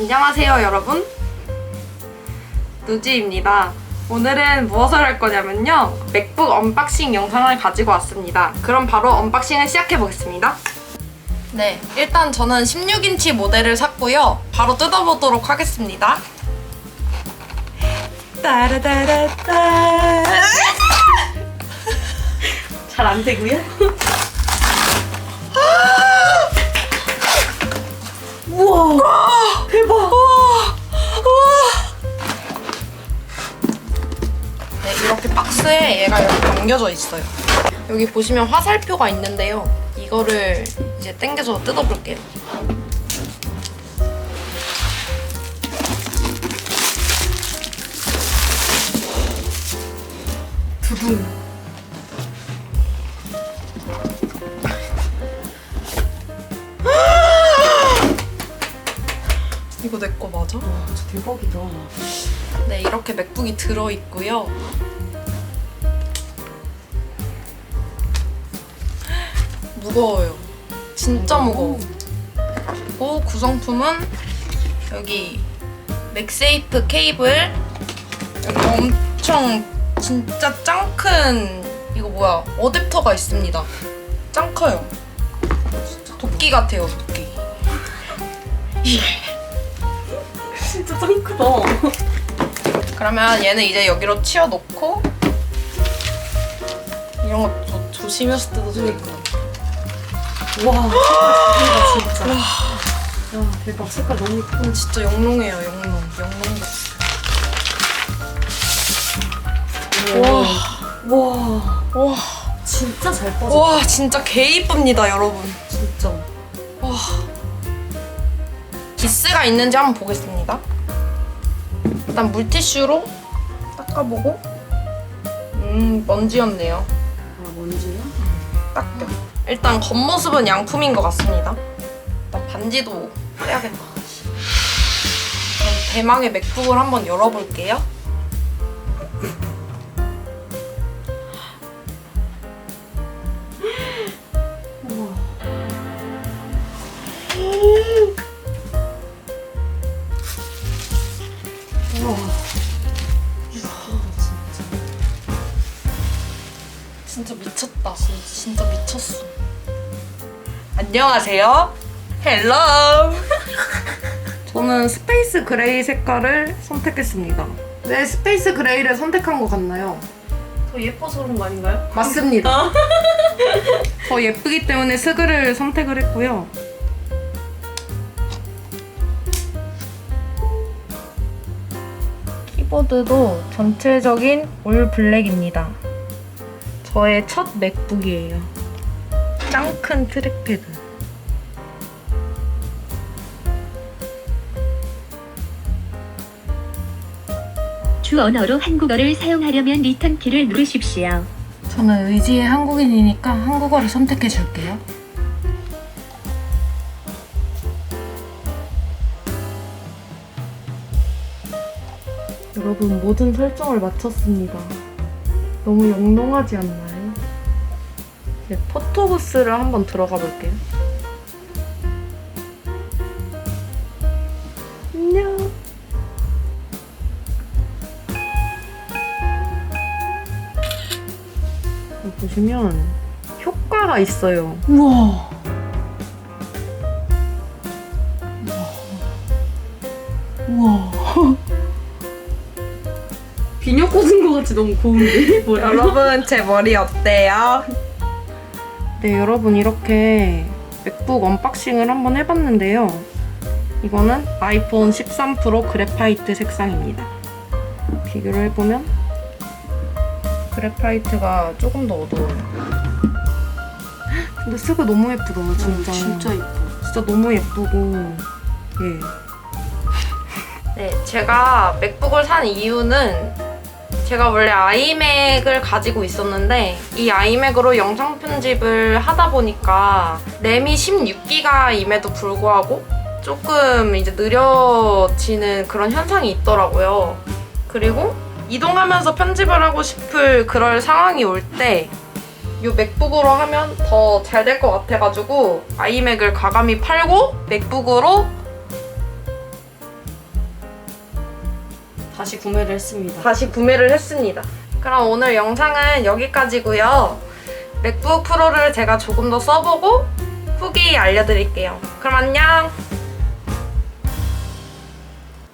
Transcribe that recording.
안녕하세요 여러분. 누지입니다. 오늘은 무엇을 할 거냐면요. 맥북 언박싱 영상을 가지고 왔습니다. 그럼 바로 언박싱을 시작해 보겠습니다. 네 일단 저는 16인치 모델을 샀고요. 바로 뜯어보도록 하겠습니다. 따라다라따. 잘 안 되고요. 담겨져 있어요. 여기 보시면 화살표가 있는데요. 이거를 이제 당겨서 뜯어볼게요. 두둥. 이거 내 거 맞아? 와, 진짜 대박이다. 네, 이렇게 맥북이 들어있고요. 무거워요. 진짜 무거워. 그리고 구성품은 여기 맥세이프 케이블 여기 엄청 진짜 짱 큰 이거 뭐야 어댑터가 있습니다. 짱 커요. 도끼 같아요, 도끼. 진짜 짱 크다. 그러면 얘는 이제 여기로 치워놓고 이런 거 조, 조심해서 되겠구나. 와, 색깔 진짜. 야, 대박. 색깔 너무 예뻐. 진짜 영롱해요, 영롱. 영롱 같아. 와, 와, 와, 진짜 잘 빠졌다. 와, 진짜 개 이쁩니다, 여러분. 진짜. 와. 기스가 있는지 한번 보겠습니다. 일단 물티슈로 닦아보고. 음, 먼지였네요. 아, 뭔지요? 닦여. 일단 겉모습은 양품인 것 같습니다. 일단 반지도 빼야겠다. 대망의 맥북을 한번 열어볼게요. 진짜. 진짜 미쳤다. 진짜 미쳤어. 안녕하세요. 헬로. 저는 스페이스 그레이 색깔을 선택했습니다. 왜 스페이스 그레이를 선택한 것 같나요? 더 예뻐서 그런 거 아닌가요? 맞습니다. 더 예쁘기 때문에 스그를 선택을 했고요. 키보드도 전체적인 올 블랙입니다. 저의 첫 맥북이에요. 짱 큰 트랙패드. 주 언어로 한국어를 사용하려면 리턴 키를 누르십시오. 저는 의지의 한국인이니까 한국어를 선택해 줄게요. 여러분 모든 설정을 마쳤습니다. 너무 영롱하지 않나요? 네, 포토부스를 한번 들어가 볼게요. 안녕. 보시면 효과가 있어요. 우와. 우와. 비녀 꽂은 거 같이 너무 고운데? 여러분 제 머리 어때요? 네 여러분 이렇게 맥북 언박싱을 한번 해봤는데요 이거는 아이폰 13 프로 그래파이트 색상입니다 비교를 해보면 그래파이트가 조금 더 어두워요 근데 쓰고 너무 예쁘다 진짜 진짜 예뻐. 진짜 너무 예쁘고 예. 네, 제가 맥북을 산 이유는 제가 원래 아이맥을 가지고 있었는데 이 아이맥으로 영상 편집을 하다 보니까 램이 16기가임에도 불구하고 조금 이제 느려지는 그런 현상이 있더라고요. 그리고 이동하면서 편집을 하고 싶을 그럴 상황이 올 때 이 맥북으로 하면 더 잘 될 것 같아가지고 아이맥을 과감히 팔고 맥북으로 다시 구매를 했습니다. 다시 구매를 했습니다. 그럼 오늘 영상은 여기까지고요. 맥북 프로를 제가 조금 더 써보고 후기 알려드릴게요. 그럼 안녕!